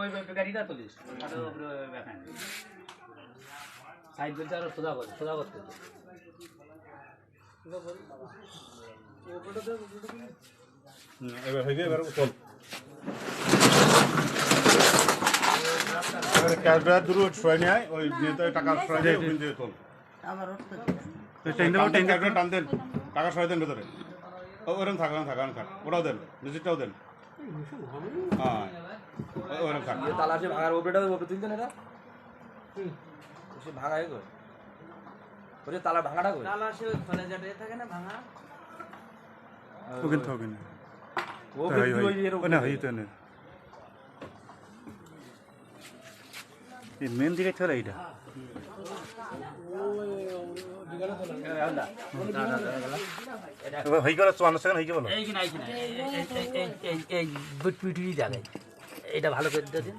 ওই গাড়িটা তুলিস। সাইড বলছে আর সোজা করে সোজা করতে এবার হয়ে গিয়ে এবার চল। এবারে ক্যাশটা দূর সরাই নিয়ে ওই তো টাকা সরাই দিয়ে ওখান দিয়ে তোল টান দেন, টাকা সরাই দেন ভেতরে। ও ওরকম থাক ওরকম থাক ওটাও দেন নিজেরটাও দেন। হ্যাঁ। তালা আছে ভাঙার ওপরেটা ওপরে তুলতেন এটা সে ভাঙা হয়ে বলছে তালা ভাঙাটা কই তালা সে ওই খোলা জায়গায় থাকে না ভাঙা ওখানে থাকে না ওই মেন দিকে চলে এইটা হয়ে গেল চুয়ান্ন সেকেন্ড হয়ে গেল এটা ভালো করে দিন।